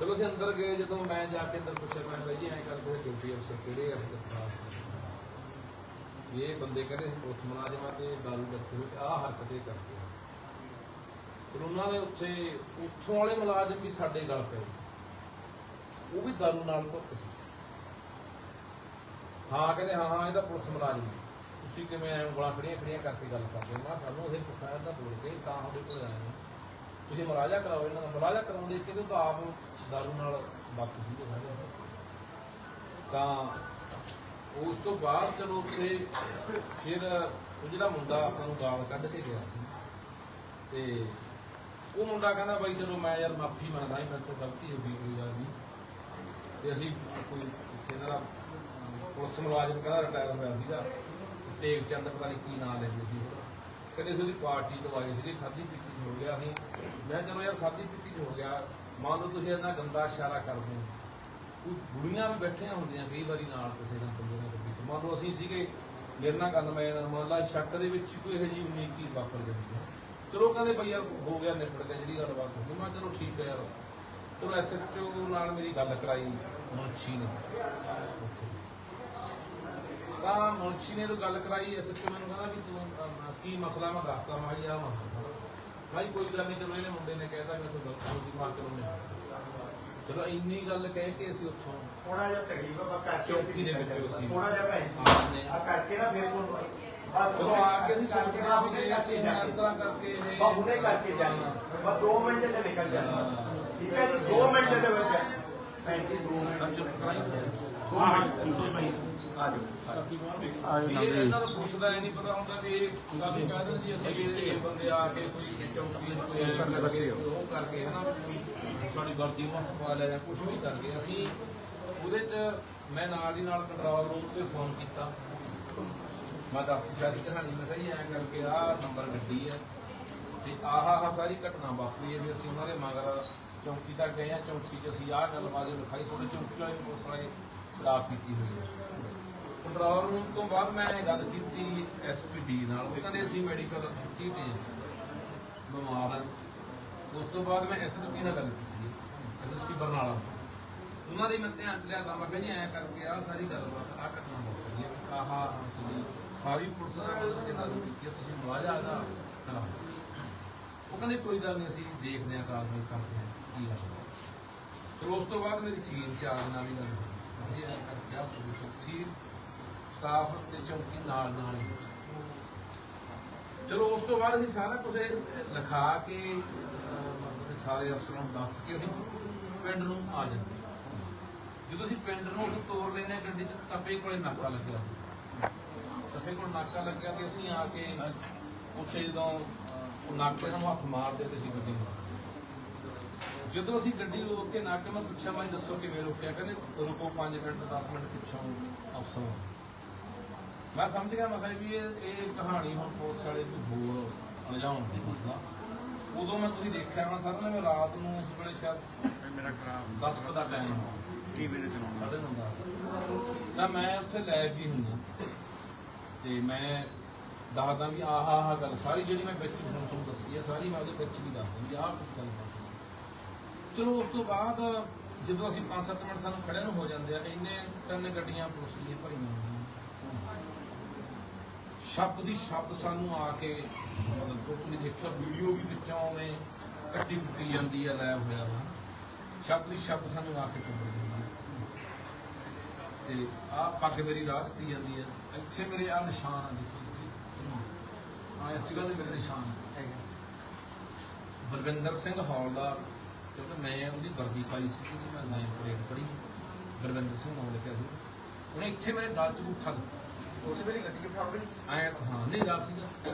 ਚਲੋ ਅਸੀਂ ਅੰਦਰ ਗਏ, ਜਦੋਂ ਮੈਂ ਜਾ ਕੇ ਅੰਦਰ ਪੁੱਛਿਆ, ਮੈਂ ਬਾਈ ਜੀ, ਐਂ ਕਰਦੇ ਹੋ ਡਿਊਟੀ ਅਫਸਰ ਕਿਹੜੇ ਆ? ਅਸੀਂ ਇਹ ਬੰਦੇ ਕਹਿੰਦੇ ਪੁਲਿਸ ਮੁਲਾਜ਼ਮਾਂ ਤੇ ਦਾਰੂ ਰੱਖੇ ਹੋਏ ਆਹ ਹਰਕਤੇ ਕਰਦੇ ਆ। ਫਿਰ ਉਹਨਾਂ ਨੇ ਉੱਥੇ, ਉੱਥੋਂ ਵਾਲੇ ਮੁਲਾਜ਼ਮ ਵੀ ਸਾਡੇ ਗੱਲ ਪਏ। ਉਹ ਵੀ ਦਾਰੂ ਨਾਲ ਭੁੱਖ ਸੀ। ਹਾਂ, ਕਹਿੰਦੇ, ਹਾਂ ਹਾਂ ਇਹਦਾ ਪੁਲਿਸ ਮੁਲਾਜ਼ਮ ਤੁਸੀਂ ਕਿਵੇਂ ਐਂ ਉਂਗਲਾਂ ਖੜੀਆਂ ਖੜੀਆਂ ਕਰਕੇ ਗੱਲ ਕਰਦੇ ਹੋ? ਮੈਂ ਕਿਹਾ, ਸਾਨੂੰ ਉਹਦੇ ਪੁੱਛਿਆ ਇਹਦਾ ਬੋਲ ਕੇ ਤਾਂ ਉਹਦੇ ਕੋਲ ਆਏ ਤੁਸੀਂ ਮੁਲਾਜ਼ਾ ਕਰਾਓ, ਇਹਨਾਂ ਦਾ ਮਰਾਜਾ ਕਰਾਉਂਦੇ ਕਿਤੇ ਤਾਂ ਆਪ ਦਾਰੂ ਨਾਲ ਬਾਕੀ ਸੀਗੇ ਤਾਂ ਉਸ ਤੋਂ ਬਾਅਦ ਚਲੋ ਉੱਥੇ ਫਿਰ ਉਹ ਜਿਹੜਾ ਮੁੰਡਾ ਸਾਨੂੰ ਗਾਲ ਕੱਢ ਕੇ ਗਿਆ ਸੀ, ਤੇ ਉਹ ਮੁੰਡਾ ਕਹਿੰਦਾ ਬਾਈ ਚਲੋ ਮੈਂ ਯਾਰ ਮਾਫੀ ਮੰਗਦਾ ਹਾਂ ਮੇਰੇ ਤੋਂ ਗਲਤੀ ਹੋ ਗਈ, ਕੋਈ ਗੱਲ ਨਹੀਂ। ਤੇ ਅਸੀਂ ਕੋਈ ਇੱਥੇ ਦਾ ਪੁਲਿਸ ਮੁਲਾਜ਼ਮ ਕਹਿੰਦਾ ਰਿਟਾਇਰ ਹੋਇਆ ਸੀਗਾ ਟੇਕ ਚੰਦ ਪਤਾ ਨਹੀਂ ਕੀ ਨਾਂ ਲੈਂਦੇ ਸੀ ਕਹਿੰਦੇ ਸੀ ਉਹਦੀ ਪਾਰਟੀ ਤੋਂ ਆਏ ਸੀਗੇ, ਖਾਦੀ ਪੀਤੀ 'ਚ ਹੋ ਗਿਆ ਸੀ ਮੈਂ ਕਿਹਾ ਚਲੋ ਯਾਰ, ਖਾਦੀ ਪੀਤੀ 'ਚ ਹੋ ਗਿਆ। ਮੰਨ ਲਓ ਤੁਸੀਂ ਇੰਨਾ ਗੰਦਾ ਇਸ਼ਾਰਾ ਕਰਦੇ ਹੋ। ਕੋਈ ਬੁੜੀਆਂ ਵੀ ਬੈਠੀਆਂ ਹੁੰਦੀਆਂ ਕਈ ਵਾਰੀ ਨਾਲ ਕਿਸੇ ਨਾਲ ਬੰਦੇ ਨਾਲ ਗੱਡੀ ਮੰਨ ਲਓ ਅਸੀਂ ਸੀਗੇ, ਮੇਰੇ ਨਾਲ ਗੱਲ ਮੈਂ ਮੰਨ ਲਾ, ਸ਼ੱਕ ਦੇ ਵਿੱਚ ਕੋਈ ਇਹੋ ਜਿਹੀ ਉਨੀਕੀ ਵਾਪਰ ਜਾਂਦੀ ਹੈ। ਚਲੋ ਕਹਿੰਦੇ ਬਈ ਯਾਰ, ਹੋ ਗਿਆ ਨਿਪਟ ਗਿਆ, ਜਿਹੜੀ ਗੱਲਬਾਤ ਹੋ ਗਈ। ਮੈਂ ਕਿਹਾ ਚਲੋ ਠੀਕ ਹੈ ਯਾਰ। ਚਲੋ ਐਸਐਚਓ ਨਾਲ ਮੇਰੀ ਗੱਲ ਕਰਾਈ ਮੁਨਸ਼ੀ ਨੇ। ਤਾਂ ਮੁਨਸ਼ੀ ਨੇ ਜਦੋਂ ਗੱਲ ਕਰਾਈ ਐਸਐਚਓ ਮੈਨੂੰ ਕਹਿੰਦਾ ਵੀ ਤੂੰ ਅਮ, ਕੀ ਮਸਲਾ ਮੈਂ ਦੱਸਦਾ ਮੈਂ ਕਿਹਾ ਆ ਮਸਲਾ ਭਾਈ ਕੋਈ ਗੱਲ ਨਹੀਂ ਚਲੋ ਇਹਨੇ ਮੁੰਡੇ ਨੇ ਕਹਿਤਾ ਮੈਂ ਤੋਂ ਗਲਤ ਹੋ ਗਈ ਮਾਰ ਚਲੋ ਮੈਂ ਚਲੋ ਇੰਨੀ ਗੱਲ ਕਹਿ ਕੇ ਅਸੀਂ ਉੱਥੋਂ ਥੋੜਾ ਜਿਹਾ ਤਕਲੀਫ ਆਪਾਂ ਕਰਕੇ ਚੌਕੀ ਦੇ ਵਿੱਚ ਅਸੀਂ। ਥੋੜਾ ਜਿਹਾ ਭੈਣ। ਜੀ। ਆ ਕਰਕੇ ਨਾ ਫਿਰ ਤੋਂ ਬਸ ਚਲੋ ਆ ਕੇ ਅਸੀਂ ਸੋਚਣਾ ਵੀ ਜੇ ਅਸੀਂ ਹੁਣ ਇਸ ਤਰ੍ਹਾਂ ਕਰਕੇ ਇਹ ਬਸ ਹੁਣੇ ਕਰਕੇ ਜਾਣਾ। ਬਸ 2 ਮਿੰਟ ਤੇ ਨਿਕਲ ਜਾਣਾ। ਠੀਕ ਹੈ ਜੀ 2 ਮਿੰਟ ਦੇ ਵਿੱਚ। ਭੈਣ ਜੀ 2 ਮਿੰਟ। ਚੁੱਪ ਕਰਾਈ। ਆ ਜਾਓ ਵੀ ਇਹ ਇਹਨਾਂ ਨੂੰ ਪੁੱਛਦਾ ਨਹੀਂ ਪਤਾ ਹੁੰਦਾ ਵੀ ਇਹ ਗੱਲ ਕਹਿ ਦਿੰਦੇ ਜੀ ਅਸੀਂ ਇਹ ਬੰਦੇ ਆ ਕੇ ਕੋਈ ਚੌਕੀ ਚ ਐਂ ਕਰਕੇ ਉਹ ਕਰਕੇ ਹਨਾ ਸਾਡੀ ਵਰਦੀ ਮੁੱਖ ਪਾ ਲਿਆ ਜਾਂ ਕੁਝ ਵੀ ਕਰਕੇ ਅਸੀਂ ਉਹਦੇ ਚ ਮੈਂ ਨਾਲ ਦੀ ਨਾਲ ਕੰਟਰੋਲ ਰੂਮ ਤੇ ਫੋਨ ਕੀਤਾ। ਮੈਂ ਦੱਸਤੀ ਸਾਰੀ ਕਹਾਣੀ ਮੈਂ ਕਿਹਾ ਜੀ ਐਂ ਕਰਕੇ ਆਹ ਨੰਬਰ ਗੱਡੀ ਹੈ ਤੇ ਆਹ ਆਹ ਸਾਰੀ ਘਟਨਾ ਵਾਪਰੀ ਹੈ ਅਸੀਂ ਉਹਨਾਂ ਦੇ ਮਗਰ ਚੌਂਕੀ ਤੱਕ ਗਏ ਆ ਚੌਂਕੀ 'ਚ ਅਸੀਂ ਆਹ ਗੱਲਬਾਤ ਲਿਖਾਈ ਥੋੜੇ ਚੌਂਕੀ ਵਾਲੇ ਪੁਲਿਸ ਵਾਲੇ ਖਿਲਾਫ ਕੀਤੀ ਹੋਈ ਹੈ। ਕੰਟਰੋਲ ਰੂਮ ਤੋਂ ਬਾਅਦ ਮੈਂ ਗੱਲ ਕੀਤੀ ਐਸਪੀਡੀ ਨਾਲ। ਉਹ ਕਹਿੰਦੇ ਅਸੀਂ ਮੈਡੀਕਲ ਛੁੱਟੀ ਤੇ ਬਿਮਾਰ ਹਾਂ ਉਸ ਤੋਂ ਬਾਅਦ ਮੈਂ ਐਸਐਸਪੀ ਨਾਲ ਗੱਲ ਕੀਤੀ ਐਸਐਸਪੀ ਬਰਨਾਲਾ ਉਹਨਾਂ ਦੇ ਮੈਂ ਧਿਆਨ ਚ ਲਿਆ ਤਾਂ ਮੈਂ ਕਿਹਾ ਜੀ ਐਂ ਕਰਕੇ ਆਹ ਸਾਰੀ ਗੱਲਬਾਤ, ਆਹ ਘਟਨਾ ਵਾਪਰੀ ਹੈ ਆਹ ਅਸੀਂ ਸਾਰੀ ਪੁਲਿਸ ਨਾਲ ਕਿੰਨਾ ਕੀਤੀ ਤੁਸੀਂ ਮੁਆਵਜ਼ਾ ਦਾ ਉਹ ਕਹਿੰਦੇ ਕੋਈ ਗੱਲ ਨਹੀਂ, ਅਸੀਂ ਦੇਖਦੇ ਹਾਂ ਕਾਰਵਾਈ ਕਰਦੇ ਹਾਂ, ਕੀ ਗੱਲ ਫਿਰ ਉਸ ਤੋਂ ਬਾਅਦ ਮੇਰੀ ਸੀਨ ਚਾਰ ਨਾਲ ਵੀ ਗੱਲ ਹੋਈ। ਕਰਕੇ ਸੀ ਸਟਾਫ ਤੇ ਚੌਕੀ ਨਾਲ ਨਾਲ ਹੀ। ਚਲੋ, ਉਸ ਤੋਂ ਬਾਅਦ ਅਸੀਂ ਸਾਰਾ ਕੁਝ ਲਿਖਾ ਕੇ ਮਤਲਬ ਸਾਰੇ ਅਫਸਰਾਂ ਨੂੰ ਦੱਸ ਕੇ ਅਸੀਂ ਪਿੰਡ ਨੂੰ ਆ ਜਾਂਦੇ ਜਦੋਂ ਅਸੀਂ ਪਿੰਡ ਨੂੰ ਉੱਥੇ ਤੋਰ ਲੈਨੇ ਗੱਡੀ ਚ ਤੱਪੇ ਕੋਲੇ ਨਾਕਾ ਲੱਗਿਆ। ਤੱਪੇ ਕੋਲ ਨਾਕਾ ਲੱਗਿਆ ਤੇ ਅਸੀਂ ਆ ਕੇ ਉੱਥੇ ਜਦੋਂ ਉਹ ਨਾਕੇ ਨੂੰ ਹੱਥ ਮਾਰਦੇ ਤੇ ਅਸੀਂ ਗੱਡੀ ਨੂੰ। ਜਦੋਂ ਅਸੀਂ ਗੱਡੀ ਰੋਕ ਕੇ ਨਾਕੇ ਮੈਂ ਪੁੱਛਿਆ, ਮੈਂ ਦੱਸੋ ਕਿਵੇਂ ਰੋਕਿਆ? ਕਹਿੰਦੇ, ਰੁਕੋ 5 ਮਿੰਟ 10 ਮਿੰਟ ਪਿੱਛੋਂ, ਅਫਸਰ ਆਏ। ਮੈਂ ਸਮਝ ਗਿਆ ਮੈਂ ਕਿਹਾ ਵੀ ਇਹ ਇਹ ਕਹਾਣੀ ਹੁਣ ਪੁਲਿਸ ਵਾਲੇ ਕੋਈ ਹੋਰ ਅਣਜਾਣ ਦੀ ਮਸਲਾ ਉਦੋਂ ਮੈਂ ਤੁਸੀਂ ਦੇਖਿਆ ਹੋਣਾ ਸਾਰਾ ਨਾ ਮੈਂ ਰਾਤ ਨੂੰ ਉਸ ਵੇਲੇ ਸ਼ਾਇਦ ਮੇਰਾ ਖਰਾਬ 10 ਵਜੇ ਦਾ ਟਾਈਮ ਟੀਵੀ ਤੇ ਚਲਾਉਣਾ ਨੌ ਦਾ। ਤਾਂ ਮੈਂ ਉੱਥੇ ਲੈਬ ਵੀ ਹੁੰਦਾ। ਤੇ ਮੈਂ ਦੱਸਦਾ ਵੀ ਆਹ ਆਹ ਗੱਲ ਸਾਰੀ ਜਿਹੜੀ ਮੈਂ ਵਿੱਚ ਹੁਣ ਤੁਹਾਨੂੰ ਦੱਸੀ ਹੈ ਸਾਰੀ ਮੈਂ ਉਹਦੇ ਵਿੱਚ ਵੀ ਦੱਸਦਾ ਵੀ ਆਹ ਕੁਝ ਗੱਲ। ਚਲੋ ਉਸ ਤੋਂ ਬਾਅਦ ਜਦੋਂ ਅਸੀਂ 5-7 ਮਿੰਟ ਸਾਨੂੰ ਖੜਿਆਂ ਨੂੰ ਹੋ ਜਾਂਦੇ ਆ ਇੰਨੇ ਤਿੰਨ ਗੱਡੀਆਂ ਪੁਲਿਸ ਦੀਆਂ ਭਰੀਆਂ ਹੁੰਦੀਆਂ ਸ਼ਬਦ ਦੀ ਸ਼ਬਦ ਸਾਨੂੰ ਆ ਕੇ ਮਤਲਬ ਤੁਸੀਂ ਦੇਖਿਆ ਵੀਡੀਓ ਵੀ ਵਿੱਚੋਂ ਆਵੇਂ ਕੱਟੀ ਕੁੱਟੀ ਜਾਂਦੀ ਹੈ ਲੈਬ ਹੋਇਆ ਵਾ। ਸ਼ਬਦ ਦੀ ਸ਼ਬਦ ਸਾਨੂੰ ਆ ਕੇ ਚੁੰਮ ਜਾਂਦੀ ਹੈ ਤੇ ਆ ਪੱਗ ਮੇਰੀ ਰਾਹ ਦਿੱਤੀ ਜਾਂਦੀ ਹੈ ਇੱਥੇ ਮੇਰੇ ਆ ਨਿਸ਼ਾਨ ਆ ਦੇਖੋ ਆ ਇਸ ਜਗ੍ਹਾ ਤੇ ਮੇਰੇ ਨਿਸ਼ਾਨ ਹੈ ਬਲਵਿੰਦਰ ਸਿੰਘ ਹੌਲਦਾਰ ਕਿਉਂਕਿ ਮੈਂ ਉਹਦੀ ਵਰਦੀ ਪਾਈ ਸੀ ਕਿ ਮੈਂ ਨਾਈਨ ਗ੍ਰੇਡ ਪੜ੍ਹੀ। ਬਲਵਿੰਦਰ ਸਿੰਘ ਨਾਮ ਲਿਖਿਆ ਸੀ। ਉਹਨੇ ਇੱਥੇ ਮੇਰੇ ਗਲ 'ਚ ਗੁੱਠਾ ਦਿੱਤਾ। ਉਸੇ ਵੇਲੇ ਗੱਡੀ ਕਿੱਥੇ ਆ ਗਈ? ਆਇਆ ਤਾਂ ਹਾਂ ਨਹੀਂ ਰਾਸ ਸੀਗਾ।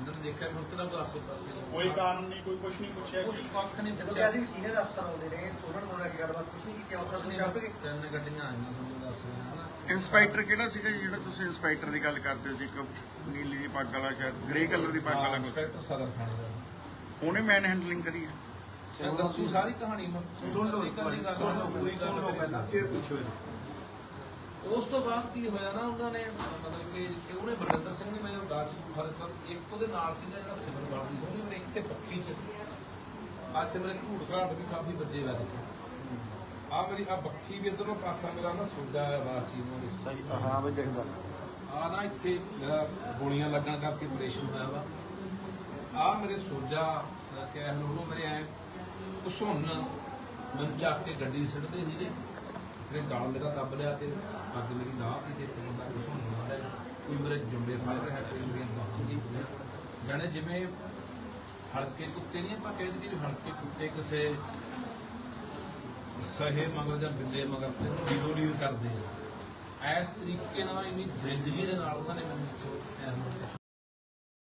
ਜਦੋਂ ਦੇਖਿਆ ਹੁਣ ਕਿਹੜਾ ਕੋਈ ਆਸੇ ਪਾਸੇ ਕੋਈ ਕਾਨੂੰਨ ਨਹੀਂ ਕੋਈ ਕੁਝ ਨਹੀਂ ਪੁੱਛਿਆ। ਕੁਛ ਕੱਖ ਨਹੀਂ ਜਦੋਂ ਪੁੱਛਿਆ। ਕਹਿੰਦੇ ਸੀਨੀਅਰ ਅਫਸਰ ਆਉਂਦੇ ਨੇ ਉਹਨਾਂ ਨੂੰ ਲੱਗ ਗੱਲਬਾਤ ਕੁਝ ਨਹੀਂ ਕੀਤੀ ਅਫਸਰ ਨੂੰ ਚੱਪ ਗਏ ਤਿੰਨ ਗੱਡੀਆਂ ਆਈਆਂ ਤੁਹਾਨੂੰ ਦੱਸ ਰਿਹਾ ਹਾਂ ਇੰਸਪੈਕਟਰ ਕਿਹੜਾ ਸੀਗਾ ਜੀ ਜਿਹੜਾ ਤੁਸੀਂ ਇੰਸਪੈਕਟਰ ਦੀ ਗੱਲ ਕਰਦੇ ਸੀ ਇੱਕ ਨੀਲੀ ਦੀ ਪੱਗ ਵਾਲਾ ਸ਼ਾਇਦ ਗ੍ਰੇ ਕਲਰ ਦੀ ਪੱਗ ਵਾਲਾ ਕੋਈ। ਇੰਸਪੈਕਟਰ ਸਦਰ ਖਾਣੇ ਦਾ। ਉਹਨੇ ਮੈਨ ਹੈਂਡਲਿੰਗ ਕਰੀ ਹੈ। ਮੈਂ ਦੱਸੂ ਸਾਰੀ ਕਹਾਣੀ ਮੈਂ ਸੁਣ ਲਓ ਇੱਕ ਵਾਰੀ ਸੁਣ ਲਓ ਪੂਰੀ ਸੁਣ ਲਓ ਪਹਿਲਾਂ। ਫਿਰ ਪੁੱਛੋ ਉਸ ਤੋਂ ਬਾਅਦ ਕੀ ਹੋਇਆ ਨਾ ਉਹਨਾਂ ਨੇ ਮਤਲਬ ਕਿ ਕਿ ਉਹਨੇ ਬਲਵਿੰਦਰ ਸਿੰਘ ਨੇ ਮੈਨੂੰ ਗਾਚ ਫ਼ਰਕ ਕਰ ਇੱਕ ਉਹਦੇ ਨਾਲ ਸੀ ਜਿਹੜਾ ਸਿਵਲ ਵਾਰਡ ਦੀ ਉਹਨੇ ਮੇਰੇ ਇੱਥੇ ਪੱਖੀ ਚ ਅੱਜ ਮੇਰੇ ਘੂੜ ਘਾਟ ਵੀ ਕਾਫੀ ਵੱਜੇ ਵਾ ਦੇਖੋ ਆ ਮੇਰੀ ਆ ਬੱਖੀ ਵੀ ਇਧਰੋਂ ਪਾਸਾ ਮੇਰਾ ਨਾ ਸੋਜਾ ਹੈ ਬਾਤ ਚੀਜ਼ ਨੂੰ ਸਹੀ ਹਾਂ ਵੀ ਦਿਖਦਾ। ਆ ਨਾ ਇੱਥੇ ਮੇਰਾ ਗੋਲੀਆਂ ਲੱਗਣ ਕਰਕੇ ਆਪਰੇਸ਼ਨ ਹੋਇਆ ਵਾ। ਆ ਮੇਰੇ ਸੋਜਾ ਕਹਿ ਲੋ ਮੇਰੇ ਐ ਉਸੁੰਨ ਮਨ ਚੱਕ ਕੇ ਗੱਡੀ ਸਿੱਟਦੇ ਸੀ ਨੇ ਮੇਰੇ ਗਾਲ ਮੇਰਾ ਦੱਬ ਲਿਆ ਤੇ ਅੱਗ ਮੇਰੀ ਲਾਹ ਤੇ ਤੇ ਬੰਦਾ ਉਸੁੰਨ ਮਾਰਿਆ। ਕੋਈ ਮੇਰੇ ਜੰਬੇ ਫੜ ਰਿਹਾ ਕੋਈ ਮੇਰੀਆਂ ਬਾਹਾਂ ਦੀ ਜਾਣੇ ਜਿਵੇਂ ਹਲਕੇ ਕੁੱਤੇ ਨਹੀਂ ਆਪਾਂ ਕਹਿੰਦੇ ਕਿ ਹਲਕੇ ਕੁੱਤੇ ਕਿਸੇ ਸਹੇ ਮਗਰ ਜਾਂ ਬਿੱਲੇ ਮਗਰ ਤੇ ਲੀਲੋ ਲੀਲ ਕਰਦੇ ਆ। ਇਸ ਤਰੀਕੇ ਨਾਲ ਇੰਨੀ ਜ਼ਿੰਦਗੀ ਦੇ ਨਾਲ ਉਹਨਾਂ ਨੇ ਮੈਨੂੰ